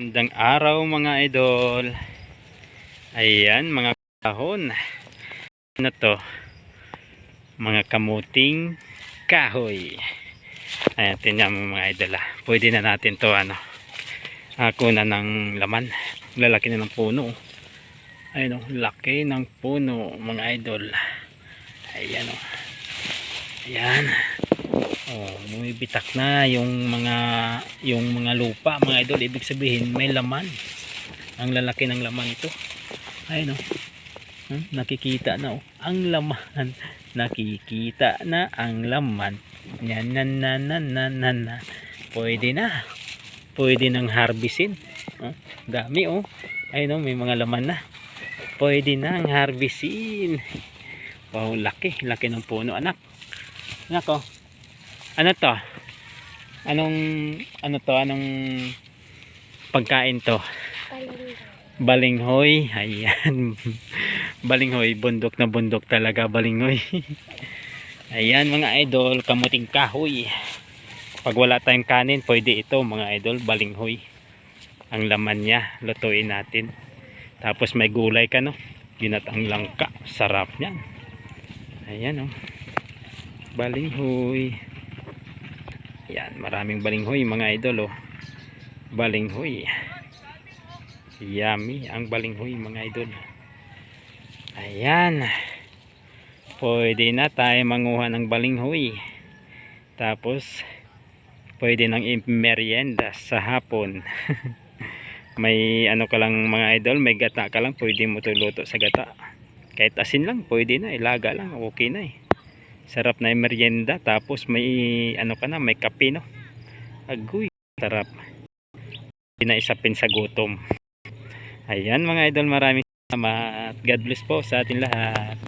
Gandang araw mga idol. Ayan mga kahon. Ano to? Mga kamuting kahoy. Ayan, tingnan mo mga idol ah. Pwede na natin to ano. Ako na ng laman. Lalaki na ng puno. Ayun oh, laki ng puno mga idol. Ayan oh. Ayan. Oh, bumibitak na yung mga yung mga lupa, mga idol. Ibig sabihin may laman. Ang lalaki ng laman ito. Ayun oh. Hmm, nakikita na oh. Ang laman. Nakikita na ang laman. Yan na na na na na na. Pwede na. Pwede nang harvestin. Oh, dami oh. Ayun oh, may mga laman na. Pwede nang harvestin. Wow, laki. Laki ng puno, anak. Anak oh. Ano to? Anong ano to? Anong pagkain to? Balinghoy. Ayan. Balinghoy, bundok na bundok talaga balinghoy. Ayan mga idol, kamuting kahoy. Pag wala tayong kanin, pwede ito mga idol, balinghoy. Ang laman niya, lutuin natin. Tapos may gulay ka no. Ginatang langka, sarap niyan. Ayan oh. Balinghoy. Yan, maraming balinghoy mga idol oh. Balinghoy. Yummy ang balinghoy mga idol. Ayan. Pwede na tayo manguha ng balinghoy. Tapos pwede nang merienda sa hapon. may ano ka lang mga idol, may gata ka lang, pwede mo to luto sa gata. Kahit asin lang, pwede na, ilaga lang, okay na eh sarap na yung merienda tapos may ano ka na may kape no? Agoy sarap. Hindi na isapin sa gutom. Ayan mga idol maraming salamat. God bless po sa atin lahat